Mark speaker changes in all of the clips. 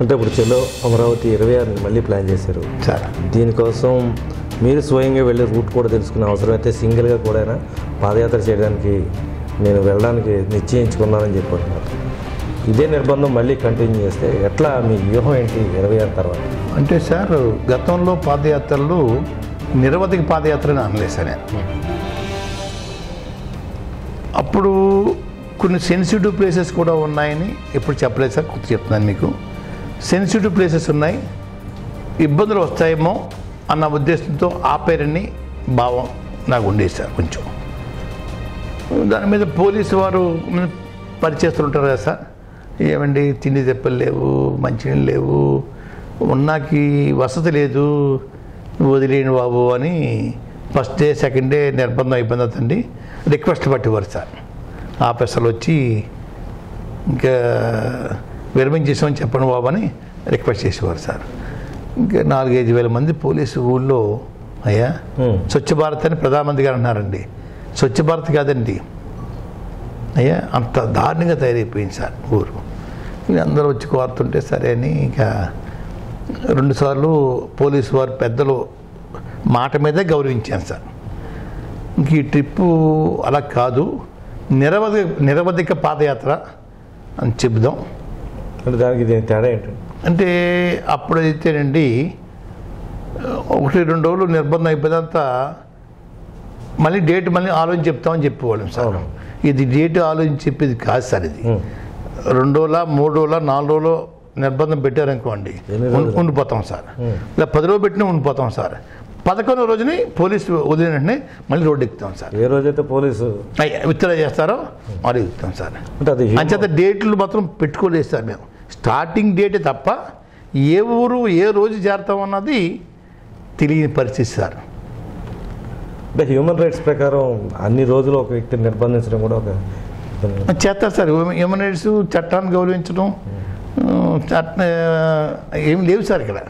Speaker 1: అంటే ఇప్పుడు చెలో అమరావతి ఇరవై ఆరుని మళ్ళీ ప్లాన్ చేశారు.
Speaker 2: సార్.
Speaker 1: దీనికోసం మీరు స్వయంగా వెళ్ళి రూట్ కూడా తెలుసుకునే అవసరం అయితే సింగిల్గా కూడా పాదయాత్ర చేయడానికి నేను వెళ్ళడానికి నిశ్చయించుకున్నానని చెప్పారు. ఇదే నిర్బంధం మళ్ళీ కంటిన్యూ చేస్తే ఎట్లా మీ వ్యూహం ఏంటి ఇరవై ఆరు తర్వాత?
Speaker 2: అంటే సార్ గతంలో పాదయాత్రలు నిరవధిక పాదయాత్రని అనలేదు సార్ నేను అప్పుడు కొన్ని సెన్సిటివ్ ప్లేసెస్ కూడా ఉన్నాయని ఎప్పుడు చెప్పలేదు సార్ కొత్త చెప్తున్నాను మీకు. సెన్సిటివ్ ప్లేసెస్ ఉన్నాయి. ఇబ్బందులు వస్తాయేమో అన్న ఉద్దేశంతో ఆపేరని భావం నాకు ఉండేది సార్ కొంచెం. దాని మీద పోలీసు వారు పరిచేస్తుంటారు కదా సార్. ఏమండి తిండి తెప్పలు లేవు మంచినీళ్ళు లేవు ఉన్నాకి వసతి లేదు వదిలేని బాబు అని ఫస్ట్ డే సెకండ్ డే నిర్బంధం అయిపోయింది అతండి రిక్వెస్ట్ పట్టేవారు సార్. ఆఫీసర్లు వచ్చి ఇంకా విరమించేసామని చెప్పండి బాబు అని రిక్వెస్ట్ చేసేవారు సార్. ఇంకా నాలుగైదు వేల మంది పోలీసు ఊళ్ళో అయ్యా. స్వచ్ఛ భారత్ అని ప్రధానమంత్రి గారు అన్నారండి. స్వచ్ఛ భారత్ కాదండి. అయ్యా అంత దారుణంగా తయారైపోయింది సార్ ఊరు. అందరూ వచ్చి కోరుతుంటే సరే అని ఇంకా రెండుసార్లు పోలీసు వారు పెద్దలు మాట మీదే గౌరవించాను సార్. ఇంక ఈ ట్రిప్పు అలా కాదు. నిరవధి నిరవధిక పాదయాత్ర అని చెబుదాం.
Speaker 1: అంటే దానికి దీని తేడా ఏంటండి
Speaker 2: అంటే అప్పుడైతేనండి ఒకటి రెండు రోజులు నిర్బంధం అయిపోయినంతా మళ్ళీ డేట్ మళ్ళీ ఆలోచించి చెప్తామని చెప్పేవాళ్ళం సార్. ఇది డేట్ ఆలోచించి చెప్పేది కాదు సార్ ఇది. రెండు రోజుల మూడు రోజుల నాలుగు రోజులు నిర్బంధం పెట్టారనుకోండి? ఉండిపోతాం సార్. ఇలా పది రోజులు పెట్టినా ఉండిపోతాం సార్. పదకొండో రోజుని పోలీసు వదిలిన వెంటనే మళ్ళీ రోడ్డు ఎక్కుతాం సార్.
Speaker 1: ఏ రోజైతే పోలీసు?
Speaker 2: విత్డ్రా చేస్తారో మళ్ళీ ఎక్కుతాం సార్. అంచేత డేట్లు మాత్రం పెట్టుకోలేదు సార్ మేము. స్టార్టింగ్ డేటే తప్ప ఏ ఊరు ఏ రోజు చేరతాం అన్నది తెలియని పరిస్థితి సార్
Speaker 1: అంటే హ్యూమన్ రైట్స్ ప్రకారం అన్ని రోజులు ఒక వ్యక్తిని నిర్బంధించడం కూడా ఒక.
Speaker 2: చేస్తారు సార్ హ్యూమన్ రైట్స్ చట్టాన్ని గౌరవించడం చట్ట ఏం లేవు సార్ ఇక్కడ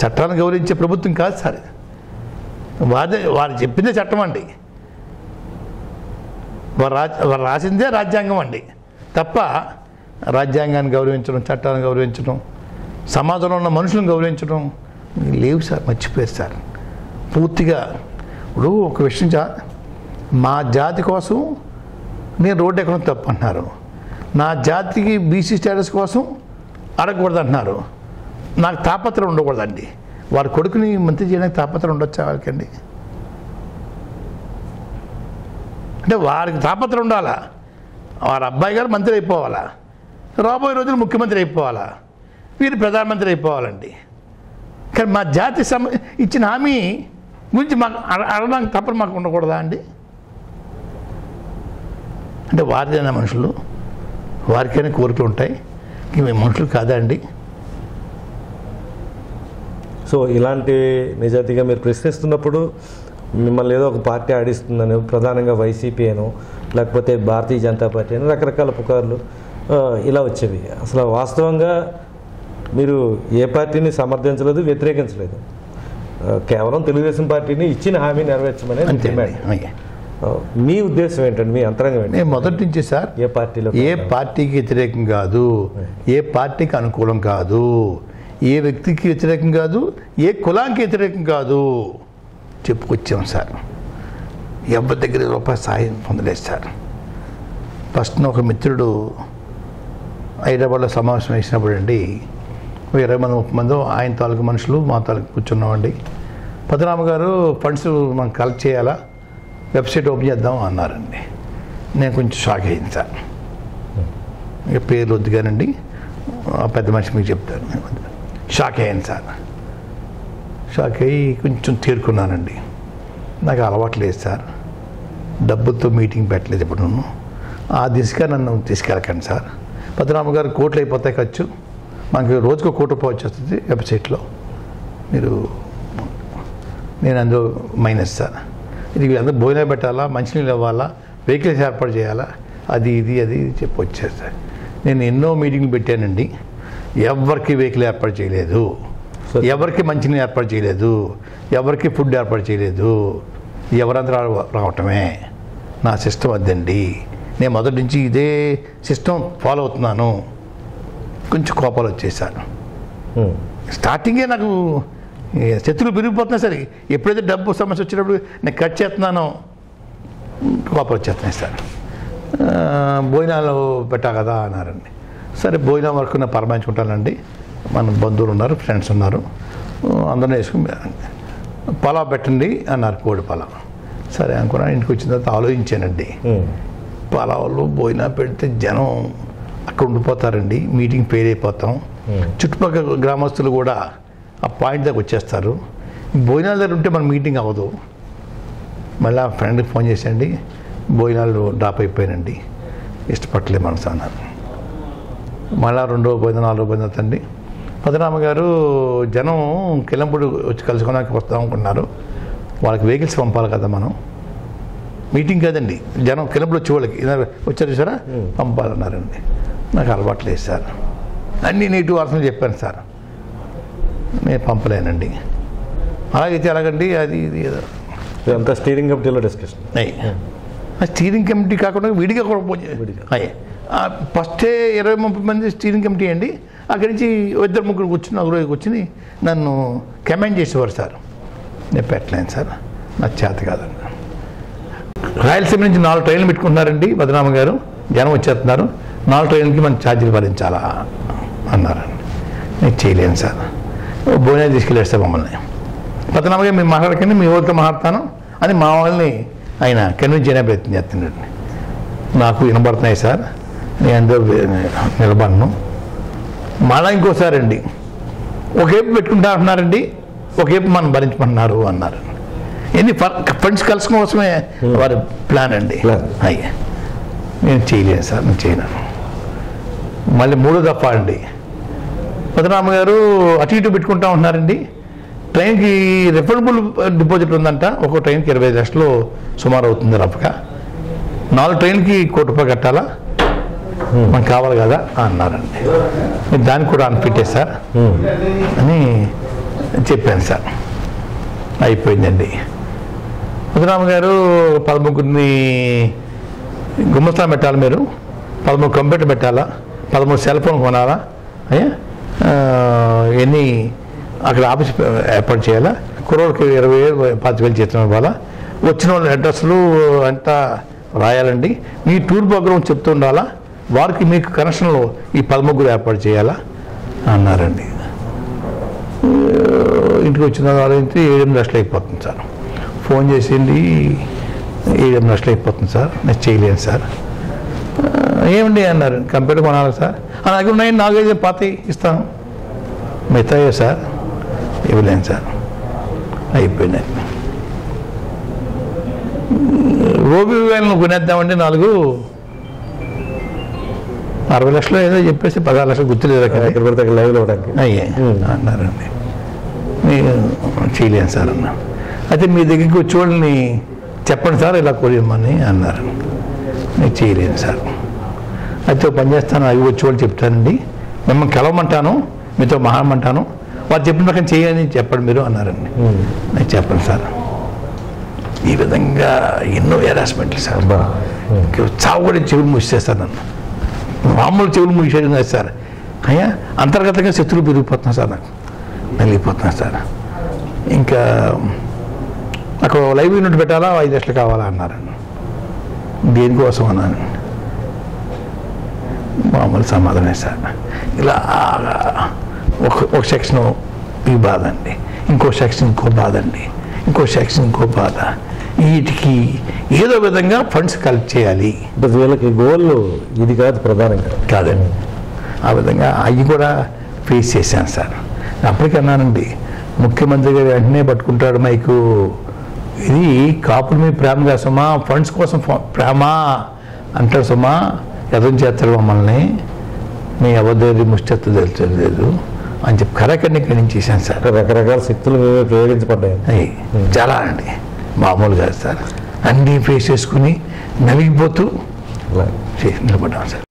Speaker 2: చట్టాన్ని గౌరవించే ప్రభుత్వం కాదు సార్. వాదే వారు చెప్పిందే చట్టం అండి వారు వారు రాసిందే రాజ్యాంగం అండి తప్ప రాజ్యాంగాన్ని గౌరవించడం చట్టాన్ని గౌరవించడం సమాజంలో ఉన్న మనుషులను గౌరవించడం. లేవు సార్ మర్చిపోయారు సార్. పూర్తిగా ఇప్పుడు ఒక విషయం చా మా జాతి కోసం నేను రోడ్డు ఎక్కడం తప్పు అంటున్నారు నా జాతికి బీసీ స్టేటస్ కోసం అడగకూడదు అంటున్నారు నాకు తాపత్రం ఉండకూడదండి. వారి కొడుకుని మంత్రి చేయడానికి తాపత్రం ఉండొచ్చా వాళ్ళకండి? అంటే వారికి తాపత్రం ఉండాలా? వారి అబ్బాయి గారు మంత్రి అయిపోవాలా? రాబోయే రోజులు ముఖ్యమంత్రి అయిపోవాలా? వీరు ప్రధానమంత్రి అయిపోవాలండి. కానీ మా జాతి సమ ఇచ్చిన హామీ గురించి మాకు అడ- అడగడానికి తప్పని మాకు ఉండకూడదా అండి? అంటే వారిదైనా మనుషులు వారికైనా కోరికలు ఉంటాయి. ఇంక మేము మనుషులు కాదా అండి?
Speaker 1: సో ఇలాంటి నిజాయితీగా మీరు ప్రశ్నిస్తున్నప్పుడు మిమ్మల్ని ఏదో ఒక పార్టీ ఆడిస్తుందని ప్రధానంగా వైసీపీ అను లేకపోతే భారతీయ జనతా పార్టీ అని రకరకాల పుకార్లు ఇలా వచ్చేవి. అసలు వాస్తవంగా మీరు ఏ పార్టీని సమర్థించలేదు వ్యతిరేకించలేదు. కేవలం తెలుగుదేశం పార్టీని ఇచ్చిన హామీ నెరవేర్చమని డిమాండ్. మీ ఉద్దేశం ఏంటండి? మీ అంతరంగం ఏంటి?
Speaker 2: మొదటి నుంచి సార్
Speaker 1: ఏ పార్టీలో
Speaker 2: ఏ పార్టీకి వ్యతిరేకం కాదు ఏ పార్టీకి అనుకూలం కాదు ఏ వ్యక్తికి వ్యతిరేకం కాదు ఏ కులానికి వ్యతిరేకం కాదు చెప్పుకొచ్చాం సార్. ఎవరి దగ్గర రూపాయి సాయం పొందలేదు సార్. ఫస్ట్ ఒక మిత్రుడు హైదరాబాద్లో సమావేశం వేసినప్పుడు అండి ఇరవై మంది ముప్పై మంది ఆయన తాలూకు మనుషులు మా తాలూకు కూర్చున్నామండి. పద్మనామ గారు ఫండ్స్ మనం కలెక్ట్ చేయాలా? వెబ్సైట్ ఓపెన్ చేద్దాం అన్నారండి. నేను కొంచెం షాక్ అయింది సార్ ఇక పేర్లు వద్దు కానండి ఆ పెద్ద మనిషి మీకు చెప్తారు షాక్ అయ్యాను సార్ షాక్ అయ్యి కొంచెం తీరుకున్నానండి. నాకు అలవాటు లేదు సార్. డబ్బులతో మీటింగ్ పెట్టలేదు ఇప్పుడు నన్ను. ఆ దిశగా నన్ను తీసుకెళ్ళకండి సార్. పద్మనాభ గారు కోట్లు అయిపోతాయి ఖర్చు. మనకి రోజుకు కోటి రూపాయలు వచ్చేస్తుంది వెబ్సైట్లో మీరు నేను అందులో మైనస్ సార్. ఇది వీళ్ళందరూ భోజనం పెట్టాలా మంచినీళ్ళు ఇవ్వాలా వెహికల్స్ ఏర్పాటు చేయాలా అది ఇది అది ఇది చెప్పి వచ్చారు సార్. నేను ఎన్నో మీటింగ్లు పెట్టానండి. ఎవరికి వెహికల్ ఏర్పాటు చేయలేదు. ఎవరికి మంచినీళ్ళు ఏర్పాటు చేయలేదు. ఎవరికి ఫుడ్ ఏర్పాటు చేయలేదు. ఎవరంతా రావటమే. నా సిస్టమ్ అదండి నేను మొదటి నుంచి ఇదే సిస్టమ్ ఫాలో అవుతున్నాను. కొంచెం కోపాలు వచ్చేసాను. స్టార్టింగే నాకు శత్రువులు పెరిగిపోతున్నాయి సరే ఎప్పుడైతే డబ్బు సమస్య వచ్చినప్పుడు నేను కట్ చేస్తున్నానో కోపం వచ్చేస్తున్నాయి సార్. భోజనాలు పెట్టా కదా అన్నారండి. సరే భోజనం వరకు నేను పరమాయించుకుంటానండి. మన బంధువులు ఉన్నారు ఫ్రెండ్స్ ఉన్నారు. అందరూ వేసుకుని పలావ్ పెట్టండి అన్నారు కోడి పలావ్. సరే అనుకున్నా ఇంటికి వచ్చిన తర్వాత ఆలోచించానండి. పలావులు భోజనం పెడితే జనం అక్కడ ఉండిపోతారండి. మీటింగ్ ఫెయిల్ అయిపోతాం చుట్టుపక్కల గ్రామస్తులు కూడా ఆ పాయింట్ దగ్గర వచ్చేస్తారు. భోజనాల దగ్గర ఉంటే మన మీటింగ్ అవ్వదు. మళ్ళీ ఆ ఫ్రెండ్కి ఫోన్ చేసండి భోజనాలు డ్రాప్ అయిపోయానండి ఇష్టపడలేదు మనసు అన్నారు. మళ్ళా రెండో భోజనం నాలుగో భోజనం తండి పదనామ గారు జనం కిలంపుడు వచ్చి కలుసుకోవడానికి వస్తాం అనుకున్నారు. వాళ్ళకి వెహికల్స్ పంపాలి కదా మనం. మీటింగ్ కాదండి. జనం కిలంపుడు వచ్చే వాళ్ళకి. ఇలా వచ్చారు చూసారా? పంపాలన్నారండి నాకు అలవాటు లేదు సార్. అన్నీ నెగిటివ్ వార్తలు చెప్పాను సార్. నేను పంపలేనండి. అలాగైతే ఎలాగండి? అది ఇది ఏదో.
Speaker 1: ఇదంతా స్టీరింగ్ కమిటీలో డిస్కషన్.
Speaker 2: అయ్యి. స్టీరింగ్ కమిటీ కాకుండా విడిగా కూడా. అయ్యి. ఫస్టే ఇరవై ముప్పై మంది స్టీరింగ్ కమిటీ అండి. అక్కడి నుంచి ఇద్దరు ముగ్గురు కూర్చుని నలుగురు కూర్చుని నన్ను కమెంట్ చేసేవారు సార్. నేను పెట్టలేను సార్. నాకు చేత కాదండి. రాయలసీమ నుంచి నాలుగు ట్రైన్లు పెట్టుకుంటున్నారండి బదనామ గారు. జనం వచ్చేస్తున్నారు. నాలుగు ట్రైన్లకి మనం ఛార్జీలు భరించాలా అన్నారండి. నేను చేయలేను సార్. భోజనం తీసుకెళ్ళారు సార్ మమ్మల్ని. పద్మనాభగా మీరు మాట్లాడకండి మీ ఊరితో మాట్లాడతాను అని మా వాళ్ళని ఆయన కన్విన్స్ చేయడానికి ప్రయత్నం చేస్తున్నాడు నాకు వినబడుతున్నాయి సార్. నేను అందరూ నిలబడను. మళ్ళా ఇంకోసారి అండి ఒకేపు పెట్టుకుంటా అంటున్నారండి. ఒకేపు మనం భరించమంటున్నారు అన్నారు. ఎన్ని ఫండ్స్ కలుసుకోవడం కోసమే వారి ప్లాన్ అండి. అయ్యా. నేను చేయలేను సార్ నేను చేయను. మళ్ళీ మూడో దఫా అండి. పద్మనాభ గారు అటు ఇటు పెట్టుకుంటా ఉంటున్నారండి. ట్రైన్కి రిఫండబుల్ డిపాజిట్ ఉందంట. ఒక్కో ట్రైన్కి ఇరవై ఐదు లక్షలు సుమారు అవుతుంది రఫ్గా. నాలుగు ట్రైన్కి కోటి రూపాయలు కట్టాలా? మనకు కావాలి కదా అన్నారండి. నేను దానికి కూడా అనిపెట్టే సార్. అని చెప్పాను సార్. అయిపోయిందండి. ముద్దురామ గారు పదముగ్గురిని గుమ్మస్థానం పెట్టాలి మీరు? పదమూడు కంప్యూటర్ పెట్టాలా పదమూడు సెల్ ఫోన్ కొనాలా? అయ్యా? ఎన్ని అక్కడ ఆఫీస్ ఏర్పాటు చేయాలా? కుర్రోడికి ఇరవై వేలు పాతిక వేలు జీతం ఇవ్వాలా? వచ్చిన వాళ్ళ అడ్రస్లు అంతా రాయాలండి. మీ టూర్ ప్రోగ్రామ్ చెప్తూ ఉండాలా? వారికి మీకు కనెక్షన్లో ఈ పదముగ్గురు ఏర్పాటు చేయాలా? అన్నారండి. ఇంటికి వచ్చిన వాళ్ళకి ఏడెనిమిది లక్షలు అయిపోతుంది సార్. ఫోన్ చేసింది ఏడెనిమిది లక్షలు అయిపోతుంది సార్ నేను చేయలేను సార్. "ఆ, ఏమండి అన్నారు కంప్యూటర్ కొనాలి సార్. "ఆ, నా దగ్గర ఉన్నాయి నాలుగైదు పాత ఇస్తాను. మిగతాయే సార్ ఇవ్వలేను సార్. అయిపోయిందండి రోబీ వేలను కొనేద్దామండి నాలుగు అరవై లక్షలు ఏదో చెప్పేసి పదహారు లక్షలు గుర్తులేదు అక్కడ
Speaker 1: ఎక్కడ పడితే లైవ్లో
Speaker 2: అయ్యే అన్నారండి. నేను చేయలేను సార్ అన్న అయితే మీ దగ్గరికి వచ్చి వాళ్ళని చెప్పండి సార్ ఇలా కొరియమని అన్నారు. నేను చేయలేను సార్. అయితే పని చేస్తాను అవి వచ్చి వాళ్ళు చెప్తానండి మిమ్మల్ని కలవమంటాను మీతో మాట్లాడమంటాను. వారు చెప్పిన ప్రకారం చేయని చెప్పండి మీరు అన్నారండి. నేను చెప్పను సార్. ఈ విధంగా ఎన్నో హెరాస్మెంట్లు సార్. చావు కూడా చెవులు మూసేస్తారు నన్ను. మామూలు చెవులు కాదు సార్. అయ్యా అంతర్గతంగా శత్రువులు పెరిగిపోతున్నా సార్ నాకు. నలిగిపోతున్నా సార్. ఇంకా అక్కడ లైవ్ యూనిట్ పెట్టాలా? ఐదు లక్షలు కావాలా అన్నారు. దేనికోసం అన్నాను? మామూలు సమాధానమే సార్. ఇలా ఒక ఒక సెక్షన్ ఈ బాధ అండి. ఇంకో సెక్షన్ ఇంకో బాధ అండి. ఇంకో సెక్షన్ ఇంకో బాధ. వీటికి ఏదో విధంగా ఫండ్స్ కలెక్ట్ చేయాలి.
Speaker 1: బట్ వీళ్ళకి గోల్ ఇది కాదు ప్రధానంగా
Speaker 2: కాదండి. ఆ విధంగా అవి కూడా ఫేస్ చేశాను సార్. అప్పటికన్నానండి ముఖ్యమంత్రి గారు వెంటనే పట్టుకుంటాడు మైకు. ఇది కాపుల మీద ప్రేమ సుమా ఫండ్స్ కోసం ప్రేమ అంటాడు సుమా ఎదురు చేస్తారు మమ్మల్ని. మీ అబద్ధి ముష్టెత్తు తెలుసలేదు అని చెప్పి కరెక్ట్ ఇక్కడి నుంచి చేశాను సార్.
Speaker 1: రకరకాల శక్తులు ప్రయోగించబడ్డాయి
Speaker 2: చాలా అండి మామూలు కాదు సార్. అన్నీ ఫేస్ చేసుకుని నలిగిపోతూ
Speaker 1: అలా.
Speaker 2: చే- నిలబడ్డాం సార్.